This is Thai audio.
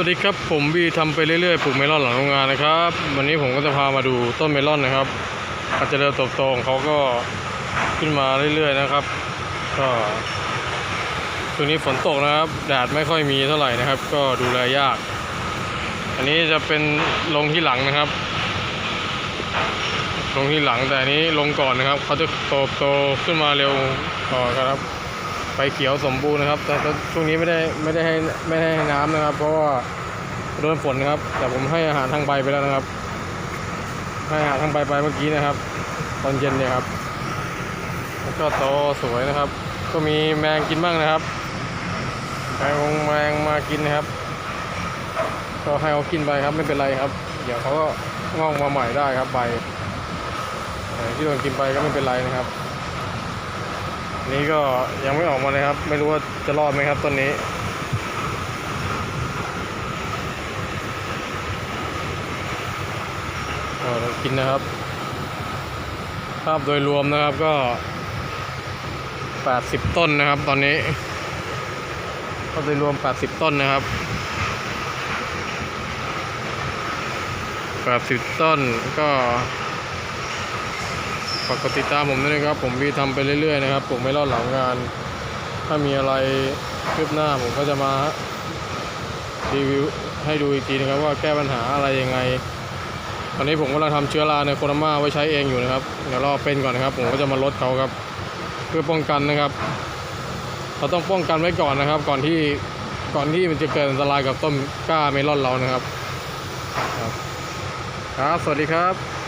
วัสดีครับผมบีทำไปเรื่อยๆปลูกเมลอนหลังโรงงานนะครับ วันนี้ผมก็จะพามาดูต้นเมลอนนะครับการเจริญเติบโตของเขาก็ขึ้นมาเรื่อยๆนะครับ ก็ช่วงนี้ฝนตกนะครับแดดไม่ค่อยมีเท่าไหร่นะครับ ก็ดูแลยาก อันนี้จะเป็นลงที่หลังนะครับ ลงที่หลังแต่อันนี้ลงก่อนนะครับเขาจะโตโตขึ้นมาเร็วก่อนครับ ใบเขียวสมบูรณ์นะครับ แต่ช่วงนี้ไม่ได้ไม่ได้ให้ไม่ได้ให้น้ำนะครับ เพราะว่าโดนฝนนะครับ แต่ผมให้อาหารทางใบไปแล้วนะครับ ให้อาหารทางใบไปเมื่อกี้นะครับ ตอนเย็นเนี่ยครับแล้วก็โตสวยนะครับ ก็มีแมงกินบ้างนะครับแมงแมงมากินนะครับ ก็ให้เขากินไปครับไม่เป็นไรครับ เดี๋ยวเขาก็งอกมาใหม่ได้ครับใบที่โดนกินไปก็ไม่เป็นไรนะครับ นี่ก็ยังไม่ออกมาเลยครับ ไม่รู้ว่าจะรอดไหมครับต้นนี้ ก็กินนะครับ ภาพโดยรวมนะครับก็ 80 ต้นนะครับตอนนี้ภาพโดยรวม 80 ต้นนะครับ 80 ต้นก็ ฝากกดติดตามผมด้วยนะครับ ผมวีทำไปเรื่อยๆนะครับ ผมไม่รอดหลังงาน ถ้ามีอะไรคืบหน้าผมก็จะมารีวิวให้ดูอีกทีนะครับ ว่าแก้ปัญหาอะไรยังไง ตอนนี้ผมกำลังทำเชื้อราในโคโรนาไว้ใช้เองอยู่นะครับ เดี๋ยวรอเป็นก่อนนะครับ ผมก็จะมาลดเขาครับ เพื่อป้องกันนะครับ เราต้องป้องกันไว้ก่อนนะครับ ก่อนที่ก่อนที่มันจะเกิดอันตรายกับต้นกล้าเมลอนเรานะครับ ครับ สวัสดีครับ